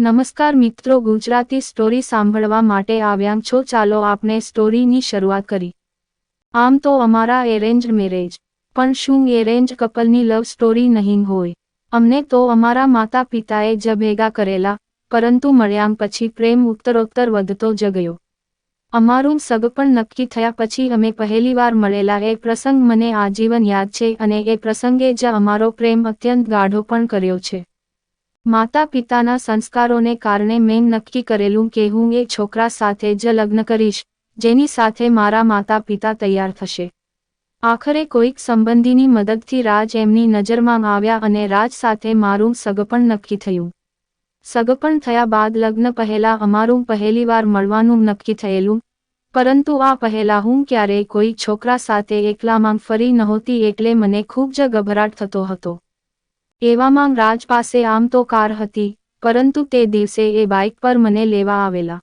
નમસ્કાર મિત્રો, ગુજરાતી સ્ટોરી સાંભળવા માટે આવ્યા છો. ચાલો આપણે સ્ટોરીની શરૂઆત કરી. આમ તો અમારા એરેન્જ મેરેજ પણ શું એરેન્જ કપલની લવ સ્ટોરી નહીં હોય? અમને તો અમારા માતા પિતાએ જ ભેગા કરેલા, પરંતુ મળ્યા પછી પ્રેમ ઉત્તરોત્તર વધતો જ ગયો. અમારું સગપણ નક્કી થયા પછી અમે પહેલીવાર મળેલા. એ પ્રસંગ મને આજીવન યાદ છે અને એ પ્રસંગે જ અમારો પ્રેમ અત્યંત ગાઢો પણ કર્યો છે. માતા પિતાના સંસ્કારોને કારણે મેં નક્કી કરેલું કે હું એ છોકરા સાથે જ લગ્ન કરીશ, જેની સાથે મારા માતા પિતા તૈયાર થશે. આખરે કોઈક સંબંધીની મદદથી રાજ એમની નજરમાં આવ્યા અને રાજ સાથે મારું સગપણ નક્કી થયું. સગપણ થયા બાદ લગ્ન પહેલા અમારું પહેલીવાર મળવાનું નક્કી થયેલું, પરંતુ આ પહેલા હું ક્યારેય કોઈ છોકરા સાથે એકલામાં ફરી નહોતી એટલે મને ખૂબ જ ગભરાટ થતો હતો. એવામાં રાજ પાસે આમ તો કાર હતી, પરંતુ તે દિવસે એ બાઇક પર મને લેવા આવેલા.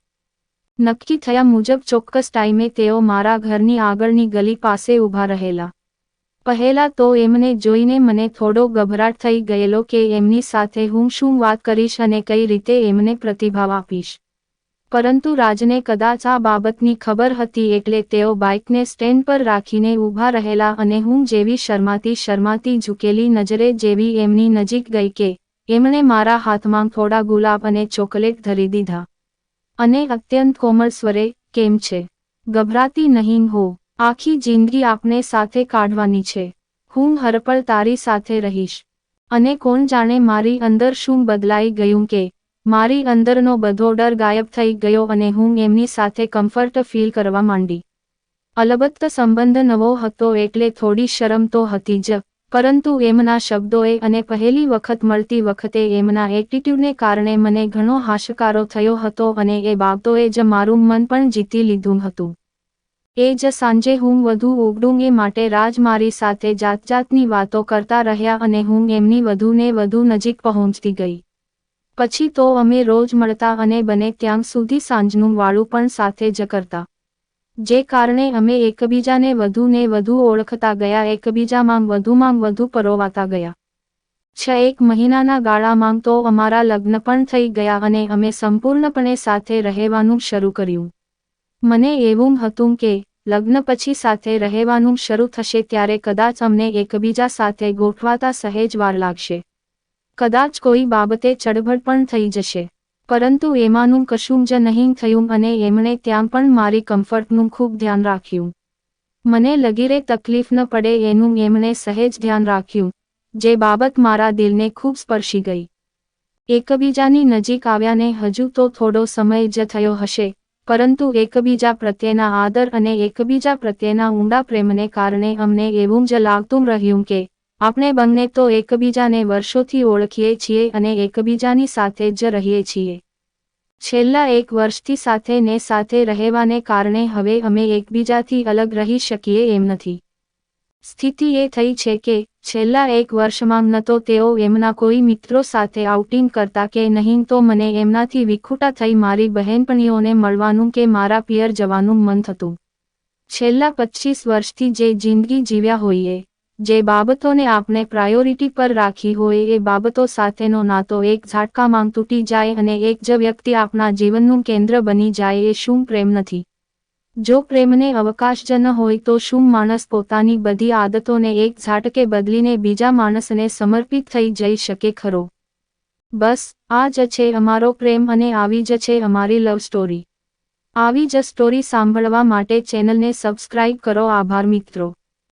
નક્કી થયા મુજબ ચોક્કસ ટાઈમે તેઓ મારા ઘરની આગળની ગલી પાસે ઊભા રહેલા. પહેલા તો એમને જોઈને મને થોડો ગભરાટ થઈ ગયેલો કે એમની સાથે હું શું વાત કરીશ અને કઈ રીતે એમને પ્રતિભાવ આપીશ. પરંતુ રાજને કદાચ આ બાબતની ખબર હતી એટલે તેઓ બાઇકને સ્ટેન્ડ પર રાખીને ઊભા રહેલા અને હું જેવી શરમાતી શરમાતી ઝૂકેલી નજરે જેવી એમની નજીક ગઈ કે, એમણે મારા હાથમાં થોડા ગુલાબ અને ચોકલેટ ધરી દીધા. અને અત્યંત કોમળ સ્વરે, કેમ છે? ગભરાતી નહીં હો. આખી જિંદગી આપને સાથે કાઢવાની છે. હું હરપળ તારી સાથે રહીશ. અને કોણ જાણે મારી અંદર શું બદલાઈ ગયું કે મારી અંદરનો બધો ડર ગાયબ થઈ ગયો અને હું એમની સાથે કમ્ફર્ટ ફીલ કરવા માંડી. અલબત્ત સંબંધ નવો હતો એટલે થોડી શરમ તો હતી જ, પરંતુ એમના શબ્દોએ અને પહેલી વખત મળતી વખતે એમના એટીટ્યૂડને કારણે મને ઘણો હાશકારો થયો હતો અને એ બાબતોએ જ મારું મન પણ જીતી લીધું હતું. એ જ સાંજે હું વધુ ઉગડું એ માટે રાજ મારી સાથે જાત જાતની વાતો કરતા રહ્યા અને હું એમની વધુને વધુ નજીક પહોંચતી ગઈ. પછી તો અમે રોજ મળતા અને બને ત્યાં સુધી સાંજનું વાળું પણ સાથે જ કરતા. જે કારણે અમે એકબીજાને વધુ ને વધુ ઓળખતા ગયા, એકબીજામાં વધુમાં વધુ પરોવાતા ગયા. છ એક મહિનાના ગાળામાં તો અમારા લગ્ન પણ થઈ ગયા અને અમે સંપૂર્ણપણે સાથે રહેવાનું શરૂ કર્યું. મને એવું હતું કે, લગ્ન પછી સાથે રહેવાનું શરૂ થશે ત્યારે કદાચ અમને એકબીજા સાથે ગોઠવાતા સહેજ વાર લાગશે. કદાચ કોઈ બાબતે ચડભડ પણ થઈ જશે. પરંતુ એમાંનું કશું જ નહીં થયું અને એમણે ત્યાં પણ મારી કમ્ફર્ટનું ખૂબ ધ્યાન રાખ્યું. મને લગીરે તકલીફ ન પડે એનું એમણે સહેજ ધ્યાન રાખ્યું. જે બાબત મારા દિલને ખૂબ સ્પર્શી ગઈ. એકબીજાની નજીક આવ્યાને હજુ તો થોડો સમય જ થયો હશે, પરંતુ એકબીજા પ્રત્યેના આદર અને એકબીજા પ્રત્યેના ઊંડા પ્રેમને કારણે અમને એવું જ લાગતું રહ્યું કે આપણે બંને તો એકબીજાને વર્ષોથી ઓળખીએ છીએ અને એકબીજાની સાથે જ રહીએ છીએ. છેલ્લા એક વર્ષથી સાથે ને સાથે રહેવાને કારણે હવે અમે એકબીજાથી અલગ રહી શકીએ એમ નથી. સ્થિતિ એ થઈ છે કે છેલ્લા એક વર્ષમાં ન તો તેઓ એમના કોઈ મિત્રો સાથે આઉટિંગ કરતા કે નહીં તો મને એમનાથી વિખૂટા થઈ મારી બહેનપણીઓને મળવાનું કે મારા પિયર જવાનું મન થતું. છેલ્લા પચીસ વર્ષથી જે જિંદગી જીવ્યા હોઈએ. જે બાબતોને આપણે પ્રાયોરિટી પર રાખી હોય એ બાબતો સાથેનો નાતો એક ઝાટકામાં તૂટી જાય અને એક જ વ્યક્તિ આપણા જીવનનું કેન્દ્ર બની જાય એ શું પ્રેમ નથી. જો પ્રેમને અવકાશ જ ન હોય તો શું માણસ પોતાની બધી આદતોને એક ઝાટકે બદલીને બીજા માણસને સમર્પિત થઈ જઈ શકે ખરો? બસ, આ જ છે અમારો પ્રેમ અને આવી જ છે અમારી લવ સ્ટોરી આવી જ સ્ટોરી સાંભળવા માટે ચેનલને સબસ્ક્રાઇબ કરો, આભાર મિત્રો.